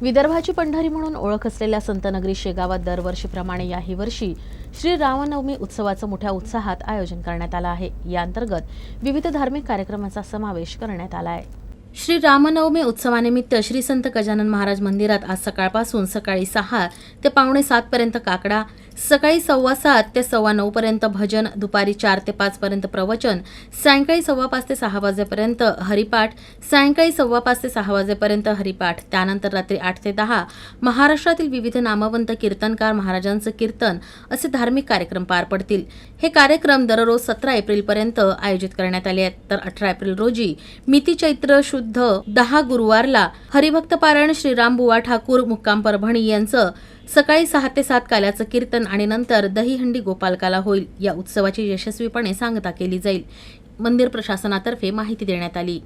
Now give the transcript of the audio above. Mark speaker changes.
Speaker 1: विदर्भाची पंढरी म्हणून ओळख असलेल्या संतनगरी शेगावात दरवर्षीप्रमाणे याही वर्षी श्री रामनवमी उत्सवाचं मोठ्या उत्साहात आयोजन करण्यात आलं आहे. या अंतर्गत विविध धार्मिक कार्यक्रमांचा समावेश करण्यात आला आहे. श्री रामनवमी उत्सवानिमित्त श्री संत गजानन महाराज मंदिरात आज सकाळपासून सकाळी सहा ते पावणे सातपर्यंत काकडा सकाळी सव्वा सात ते सव्वा नऊपर्यंत भजन दुपारी चार ते पाचपर्यंत प्रवचन सायंकाळी सव्वा पाच ते सहा वाजेपर्यंत हरिपाठ सायंकाळी सव्वा पाच ते सहा वाजेपर्यंत हरिपाठ त्यानंतर रात्री आठ ते दहा. महाराष्ट्रातील विविध नामवंत कीर्तनकार महाराजांचं कीर्तन असे धार्मिक कार्यक्रम पार पडतील. हे कार्यक्रम दररोज सतरा एप्रिलपर्यंत आयोजित करण्यात आले आहेत. तर अठरा एप्रिल रोजी मिती चैत्र शुद्ध दहा गुरुवारला हरिभक्त पारायण श्रीराम बुवा ठाकूर मुक्काम परभणी यांचं सकाळी सहा ते सात काल्याचं कीर्तन आणि नंतर दहीहंडी गोपालकाला होईल. या उत्सवाची यशस्वीपणे सांगता केली जाईल. मंदिर प्रशासनातर्फे माहिती देण्यात आली.